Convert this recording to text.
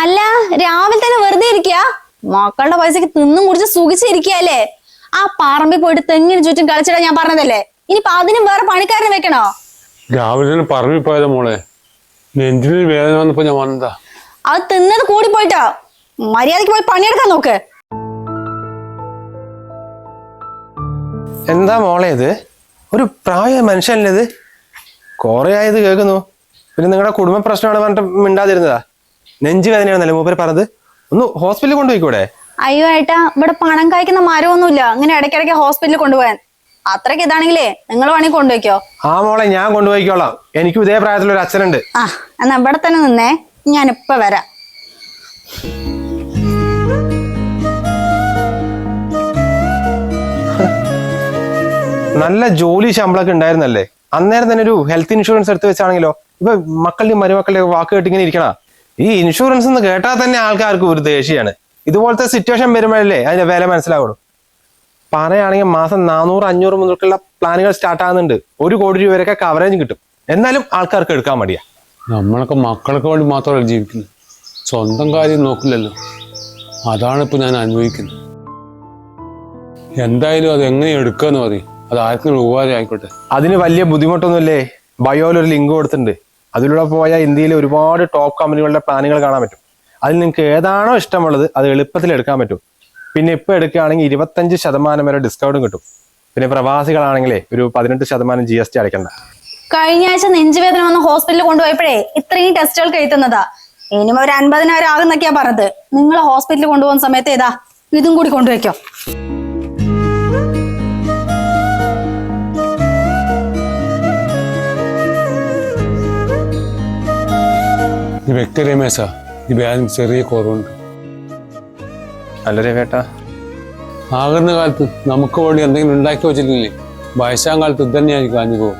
അല്ല രാവിലെ തന്നെ വെറുതെ ഇരിക്കുക മക്കളുടെ പൈസക്ക് തിന്നും കുടിച്ച് സുഖിച്ചിരിക്കല്ലേ ആ പറമ്പിൽ പോയിട്ട് തെങ്ങിന് ചുറ്റും കളിച്ചിടാൻ ഞാൻ പറഞ്ഞതല്ലേ? ഇനിയിപ്പൊ അതിനും വേറെ പണിക്കാരനെ വെക്കണോ? രാവിലെ തന്നെ പറമ്പിൽ പോയതാ മോളെ. നെഞ്ചിന് വേദന വന്നപ്പോ ഞാൻ വന്നതാ. അത് തിന്നത് കൂടി പോയിട്ടോ. മര്യാദയ്ക്ക് പോയി പണിയെടുക്കാൻ നോക്ക്. എന്താ മോളെ ഇത്? ഒരു പ്രായ മനുഷ്യനല്ലേ ഇത്? കുറെ ആയത് കേൾക്കുന്നു. പിന്നെ നിങ്ങളുടെ കുടുംബ പ്രശ്നമാണ് പറഞ്ഞിട്ട് മിണ്ടാതിരുന്നതാ. നെഞ്ച് വേദനയാണെന്നല്ലേ മൂപ്പര് പറഞ്ഞത്? ഒന്ന് ഹോസ്പിറ്റലിൽ കൊണ്ടുപോയിക്കൂടെ? അയ്യോ ഏട്ടാ ഇവിടെ പണം കായ്ക്കുന്ന മരമൊന്നുമില്ല. അങ്ങനെ ഇടയ്ക്കിടയ്ക്ക് ഹോസ്പിറ്റലിൽ കൊണ്ടുപോകാൻ. അത്രയ്ക്ക് ഇതാണെങ്കിലേ നിങ്ങൾ വേണമെങ്കിൽ കൊണ്ടുപോയിക്കോ. ആ മോളെ ഞാൻ കൊണ്ടുപോയിക്കോളാം. എനിക്കും ഇതേ പ്രായത്തിലൊരു അച്ഛനുണ്ട്. ആ എന്നാ ഇവിടെ തന്നെ നിന്നേ. ഞാൻ ഇപ്പൊ വരാം. നല്ല ജോലി ശമ്പളമൊക്കെ ഉണ്ടായിരുന്നല്ലേ? അന്നേരം തന്നെ ഒരു ഹെൽത്ത് ഇൻഷുറൻസ് എടുത്ത് വെച്ചാണെങ്കിലോ? ഇപ്പൊ മക്കളുടെയും മരുമക്കളുടെയും വാക്ക് കേട്ടിങ്ങനെ ഇരിക്കണ ഈ ഇൻഷുറൻസ് എന്ന് കേട്ടാൽ തന്നെ ആൾക്കാർക്ക് ഒരു ദേഷ്യമാണ് ഇതുപോലത്തെ സിറ്റുവേഷൻ വരുമ്പോഴല്ലേ അതിന്റെ വില മനസ്സിലാവുള്ളൂ. പറയുകയാണെങ്കിൽ മാസം നാനൂറ് അഞ്ഞൂറ് മുതൽക്കുള്ള പ്ലാനുകൾ സ്റ്റാർട്ട് ആകുന്നുണ്ട്. ഒരു കോടി രൂപ വരെയൊക്കെ കവറേജ് കിട്ടും. എന്നാലും ആൾക്കാർക്ക് എടുക്കാൻ മടിയാ. നമ്മളൊക്കെ മക്കൾക്ക് വേണ്ടി മാത്രമല്ല ജീവിക്കുന്നത് സ്വന്തം കാര്യം നോക്കില്ലല്ലോ. അതാണ് ഇപ്പൊ ഞാൻ അനുഭവിക്കുന്നത്. എന്തായാലും അത് എങ്ങനെ എടുക്കാന്ന് പറയും. അത് ആർക്കും ഉപകാരം ആയിക്കോട്ടെ അതിന് വലിയ ബുദ്ധിമുട്ടൊന്നുമില്ലേ? ബയോയിൽ ഒരു ലിങ്ക് കൊടുത്തിട്ടുണ്ട്. അതിലൂടെ പോയാൽ ഇന്ത്യയിലെ ഒരുപാട് ടോപ്പ് കമ്പനികളുടെ പ്ലാനുകൾ കാണാൻ പറ്റും. അതിൽ നിങ്ങൾക്ക് ഏതാണോ ഇഷ്ടമുള്ളത് അത് എളുപ്പത്തിൽ എടുക്കാൻ പറ്റും. പിന്നെ ഇപ്പൊ എടുക്കുകയാണെങ്കിൽ ഇരുപത്തഞ്ച് ശതമാനം വരെ ഡിസ്കൗണ്ടും കിട്ടും. പിന്നെ പ്രവാസികളാണെങ്കിലേ ഒരു പതിനെട്ട് ശതമാനം ജി എസ് ടി അടയ്ക്കണ്ട. കഴിഞ്ഞ ആഴ്ച നെഞ്ചുവേദന വന്ന് ഹോസ്പിറ്റലിൽ കൊണ്ടുപോയപ്പോഴേ ഇത്രയും ടെസ്റ്റുകൾ കഴിക്കുന്നതാ ഇനിയും ഒരു അൻപതിനായിരം ആകുന്നൊക്കെയാ പറഞ്ഞത്. നിങ്ങൾ ഹോസ്പിറ്റലിൽ കൊണ്ടുപോകുന്ന സമയത്ത് ഏതാ? ഇതും കൂടി കൊണ്ടുവയ്ക്കോ. ഈ വ്യക്തി രമേശ ഈ ബാലൻസ് ചെറിയ കുറവുണ്ട്. നല്ലൊരു വേട്ടാ. ആകുന്ന കാലത്ത് നമുക്ക് വേണ്ടി എന്തെങ്കിലും ഉണ്ടാക്കി വെച്ചിട്ടില്ലേ? വയസ്സാം കാലത്ത് ഇത് തന്നെയായിരിക്കും അനുഭവം